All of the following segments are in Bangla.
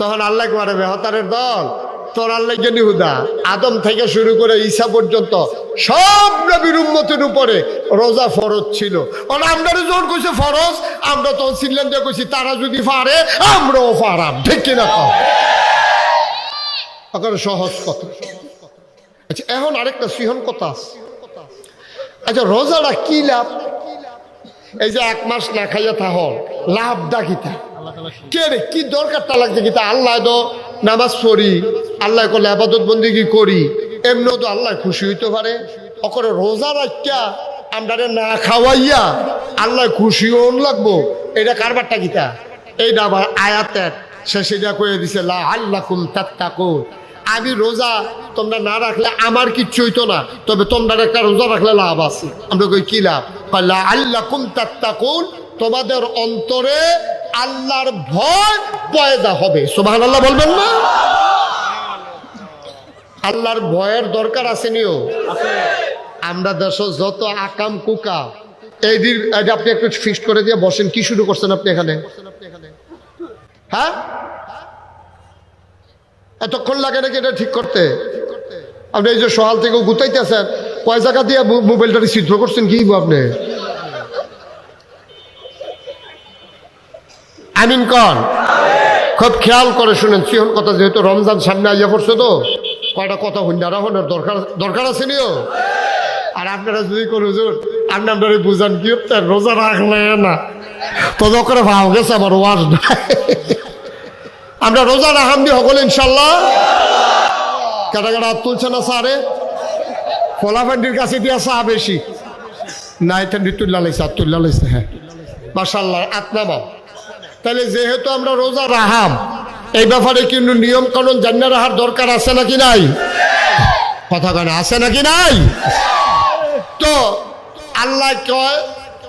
তখন আল্লাহ দল, তোর আল্লাহ আদম থেকে শুরু করে ঈসা পর্যন্ত সব নবীর উম্মতের উপরে রোজা ফরজ ছিল। আমরা জোর কইছে, ফরজ, আমরা তো সিনলেন দিয়ে কইছি, তারা যদি পারে, আমরাও পারাম। ঠিক কিনা কম সহজ কথা। আচ্ছা এখন আরেকটা সিহন কথা আছে। আচ্ছা রোজাটা কি লাভ? এই যে এক মাস না খাইয়া থাহ লাভ দা কিতা কে রে, কি দরকারটা লাগছে কিতা আল্লাহ তো নামাজ পড়ি, আল্লাহ করলে আবাদত বন্দিগি করি, এমনিও তো আল্লাহ খুশি হইতে পারে। অকরে রোজা রাখিয়া আমরা না খাওয়াইয়া আল্লাহ খুশি হন লাগবো, এটা কারবারটা কিতা এইটা আবার আয়াতের শেষে যা করে দিছে লা আল্লাহ কুম আমি রোজা তোমরা না রাখলে আমার কিচ্ছু হইতো না, তবে তোমরা একটা রোজা রাখলে লাভ আছে। আমরা কই, কি লাভ? লা আল্লাহ কুম তাত্তাকুন, তোমাদের অন্তরে আল্লাহর ভয় পয়দা হবে। সুবহান আল্লাহ বলবেন না? আল্লাহর ভয়ের দরকার আসেনিও আমরা দেশ যত আকাম কুকা এই দিন আপনি একটু ফিক্সড করে দিয়ে বসেন, কি শুরু করছেন আপনি এখানে? হ্যাঁ? এতক্ষণ লাগে নাকি এটা ঠিক করতে? আপনি এই যে সহাল থেকে গুতাইতেছেন, কয় জায়গা দিয়ে মোবাইলটা ছিদ্র করছেন কি আপনি? আমিন কন। খুব খেয়াল করে শুনেন, সিহন কথা যেহেতু রমজান সামনে আইয়া পড়ছে তো, কয়টা কথা হুন্ডা রাখনের দরকার দরকার আছে নিও? আর আপনারা যদি কোন হুজুর আপনি আপনারা বুঝান কি রোজা রাখলে না। তো করে ভাও গেছে, আমার ওয়াজ আমরা রোজা রাখাম দিয়ে সকল ইনশাল্লাহ কাটা কাটা হাত তুলছে না সারে ফলাফান্ডির কাছে দিয়া চা বেশি। না এটা তুল্লা লাইছে আর তুল্লা লাইছে হ্যাঁ। মাসাল্লাহ আপনামা তাহলে যেহেতু আমরা রোজা রাহাম এই ব্যাপারে কিন্তু নিয়ম কানুন জানিয়ে রাখার দরকার আছে নাকি নাই? কথা কেন আছে নাকি নাই? তো আল্লাহ কয়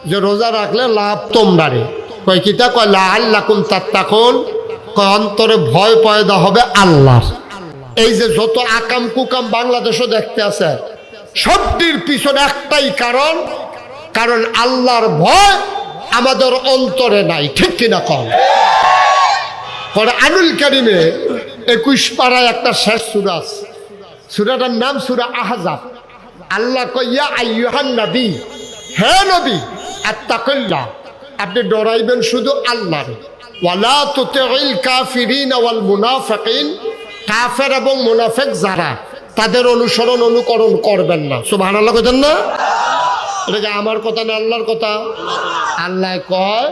যে রোজা রাখলে লাভ তোমরারে। কয় কিতা কয় লা আল্লাহ কুম তাত্তাকুন। অন্তরে ভয় পয়দা হবে আল্লাহর। এই যে যত আকাম কুকাম বাংলাদেশও দেখতে আছে, সবটির পিছনে একটাই কারণ কারণ আল্লাহর ভয় আমাদের অন্তরে নাই, ঠিক কিনা কম পরে আনুল কারিমে একুশ পাড়ায় একটা শেষ সুরা সুরাটার নাম সুরা আহজাব। আল্লাহ কইয়া আইয়ুহান নবী, হে নবী, আত্তাকুল্লাহ। আপনি ডরাইবেন শুধু আল্লাহর। ওয়ালা তুতিল কাফিরিন ওয়াল মুনাফিকিন। কাফের এবং মুনাফিক যারা, তাদের অনুসরণ, অনুকরণ করবেন না। সুবহানাল্লাহ কইতেন না? এটা কি আমার কথা না আল্লাহর কথা? আল্লাহ কয়,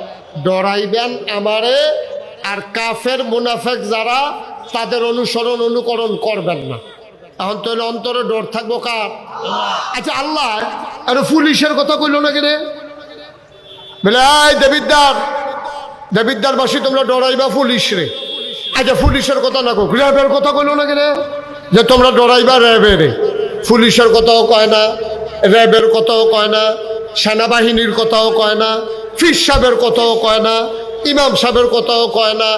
ডরাইবেন আমারে, আর কাফের, মুনাফেক যারা, তাদের অনুসরণ, অনুকরণ করবেন না। এখন তো অন্তরে ডর থাকব কার? আচ্ছা আল্লাহ, আরে পুলিশের কথা কইল না কেনে বলে, এই দেবিদ্দার দেবিদ্দার বাসী তোমরা ডরাইবা পুলিশ রে আচ্ছা পুলিশের কথা না কো র্যাবের কথা কইল না কেনে যে তোমরা ডরাইবা র্যাবে রে পুলিশের কথাও কয় না, র্যাবের কথাও কয় না, সেনাবাহিনীর কথাও কয় না ফির সাহেবের কথাও কয় না, ইমাম সাহেবের কথাও কয় না,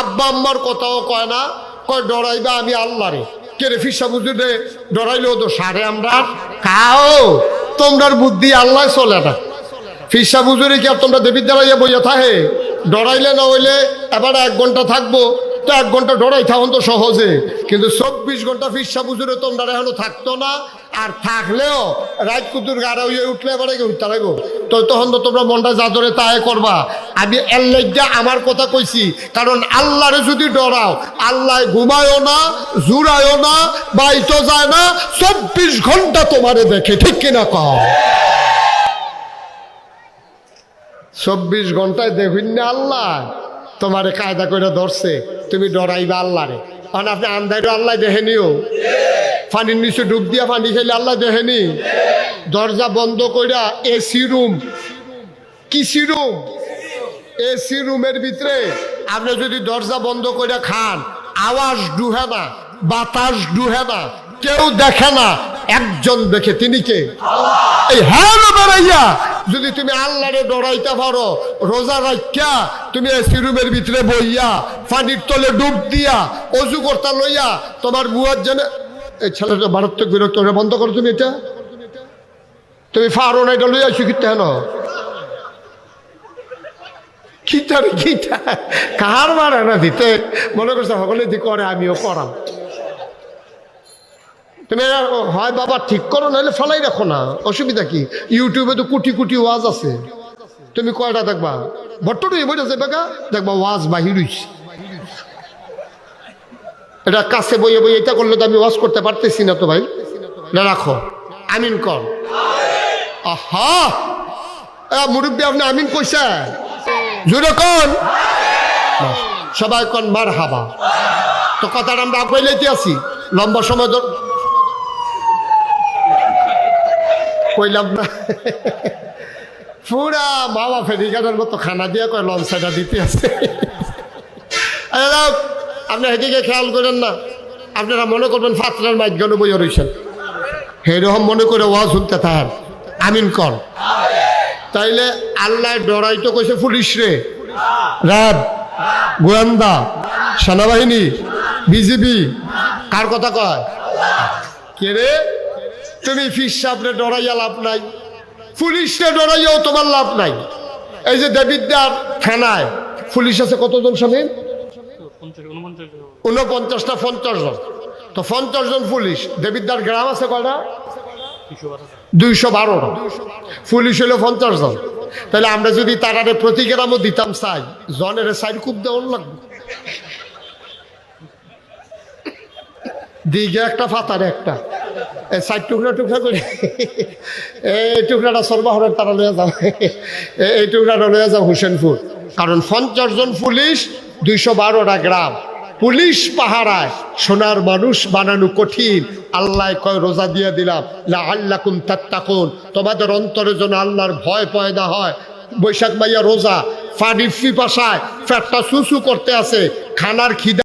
আব্বা আম্মার কথাও কয় না, কয় ডরাইবা আমি আল্লাহরে। কে রে ফির সাহেব হুজুর রে, ডরাইলেও তো সারে আমরা খাও, তোমরার বুদ্ধি আল্লাহ চলে না। ফিসা বুজুরি কি আর তোমরা দেবীর দ্বারা বইয়া থাহে ডরাইলে না হইলে এবার এক ঘণ্টা থাকব। তো এক ঘণ্টা ডরাই থাকুন তো সহজে। কিন্তু চব্বিশ ঘণ্টা ফিসা বুজুরে তোমরা এখনও থাকতো না। আর থাকলেও রাত কুতুর গাড়া হইয়ে উঠলে এবারে উঠতে লাগবো। তো তখন তো তোমরা মনটা যা জাদরে তাই করবা। আমি এর লজ্জা আমার কথা কইছি। কারণ আল্লাহরে যদি ডরাও, আল্লাহ ঘুমায়ও না, জুড়ায়ও না, বাইতো যায় না, চব্বিশ ঘণ্টা তোমারে দেখে। ঠিক কিনা কও? চব্বিশ ঘন্টায় দেখুন না আল্লাহ। তোমারে কায়দা করে ধরছে, তুমি ডরাইবা আল্লাহরে। কারণ আপনি আন্দাইরও আল্লাহ দেখেনিও। পানির নিচে ডুব দিয়া পানি খেলে আল্লাহ দেখেনি। দরজা বন্ধ কইরা এসি রুম। কিসি রুম? এসি রুমের ভিতরে আপনি যদি দরজা বন্ধ করে খান, আওয়াজ ডুহে না, বাতাস ডুহে না, কেউ দেখে না, একজন দেখে, তিনি কে? এই হ্যাঁ যদি তুমি আল্লাহরে ডরাইতে পারো, রোজা রাখা তুমি এসি রুমের ভিতরে বইয়া, পানির তলে ডুব দিয়া, অজু করতা লইয়া, তোমার বুয়ার যেন এই ছেলেটা মারাত্মক বিরক্ত বন্ধ করো তুমি এটা। তুমি ফারো না, এটা লইয়া শিখিতে হেন কিটার কিটা কার মারে না দিতে? মনে করছে সকলে দি করে, আমিও করাম তুমি হয় বাবা, ঠিক করো, নাহলে ফেলাই রাখো না। অসুবিধা কি? ইউটিউবে তো কোটি কোটি ওয়াজ আছে। তুমি কয়টা দেখবা? ভট্টরি বইটাছে বেকা দেখবা ওয়াজ বাহির হইছে। এটা কাছে বইয়ে বইয়ে এটা করলে তো আমি ওয়াজ করতে পারতেছি না তো ভাই। না, রাখো। আমিন কর। আহা! মুরব্বী, আপনি আমিন কইছে জুড়ে কন। সবাই কন মার হাবা তো কথাটা আমরা আগুয়ে লাইতে আছি। লম্বা সময় ধর কইলাম না। পুরা মামা ফেরিকানের মতো খানা দিয়ে কয় লঞ্চাটা দিতে আছে। আপনি সেদিকে খেয়াল করেন না। আপনারা মনে করবেন ফাতরার মাইজ্ঞান বইয়া রয়েছেন সেরকম মনে করে ওয়া শুনতে থাকেন। আমিন কর। তাইলে আল্লাহ ডরাই তো কইছে, পুলিশ রে। র্যাব গোয়েন্দা, সেনাবাহিনী, বিজিবি, কার কথা কয়? কে রে? তুমি ফিস সাপরে ডরাইয়া লাভ নাই। পুলিশে ডরাইয়াও তোমার লাভ নাই। এই যে দেবিদ্যার থানায় পুলিশ আছে কতজন স্বামী উনপঞ্চাশটা পঞ্চাশ জন। তো পঞ্চাশ জন পুলিশ। দেবিদ্যার গ্রাম আছে কয়টা? দুইশো বারোটা। পুলিশ হলো পঞ্চাশ জন। তাহলে আমরা যদি তারারে প্রতি গ্রামও দিতাম চাই, জনের সাইড খুব দেওয়ার লাগবে। দিকে একটা, ফাতারে একটা। সাইড টুকরা টুকরা করে এই টুকরাটা সর্বাহরের তারা লইয়া যাও। এই- টুকরাটা লইয়া যাও হুসেনপুর কারণ পঞ্চাশ জন পুলিশ দুইশো বারোটা গ্রাম পুলিশ পাহারায় সোনার মানুষ বানানো কঠিন। আল্লাহ কয় রোজা দিয়ে দিলাম। আল্লাহ কুম তাত্তাকুন। তোমাদের অন্তরে যেন আল্লাহর ভয় পয়দা হয়। বৈশাখ মাইয়া রোজা পানির পিপাসায় ফ্যাটটা সুসু করতে আছে। খানার খিদা